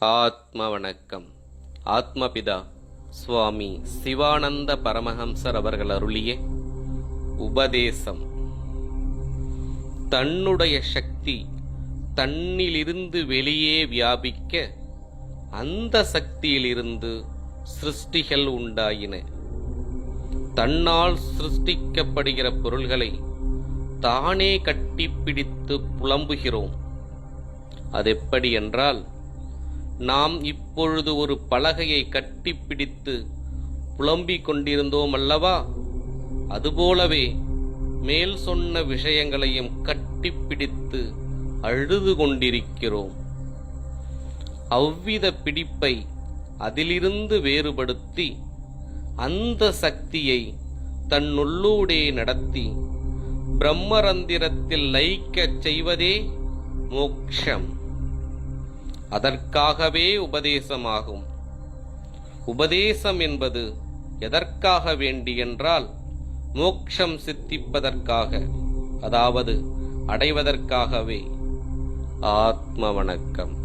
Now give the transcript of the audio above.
ஆத்ம வணக்கம் ஆத்மபிதா சுவாமி சிவானந்த பரமஹம்சர் அவர்கள் அருளிய உபதேசம். தன்னுடைய சக்தி தன்னிலிருந்து வெளியே வியாபிக்க அந்த சக்தியிலிருந்து சிருஷ்டிகள் உண்டாயின. தன்னால் சிருஷ்டிக்கப்படுகிற பொருள்களை தானே கட்டிப்பிடித்து புலம்புகிறோம். அதெப்படி என்றால் நாம் இப்பொழுது ஒரு பலகையை கட்டிப்பிடித்து புலம்பிக் கொண்டிருந்தோம் அல்லவா? அதுபோலவே மேல் சொன்ன விஷயங்களையும் கட்டிப்பிடித்து அழுது கொண்டிருக்கிறோம். அவ்வித பிடிப்பை அதிலிருந்து வேறுபடுத்தி அந்த சக்தியை தன்னுள்ளூடே நடத்தி பிரம்மரந்திரத்தில் லயிக்கச் செய்வதே மோக்ஷம். அதற்காகவே உபதேசமாகும். உபதேசம் என்பது எதற்காக வேண்டி என்றால் மோக்ஷம் சித்திப்பதற்காக அதாவது அடைவதற்காகவே. ஆத்ம வணக்கம்.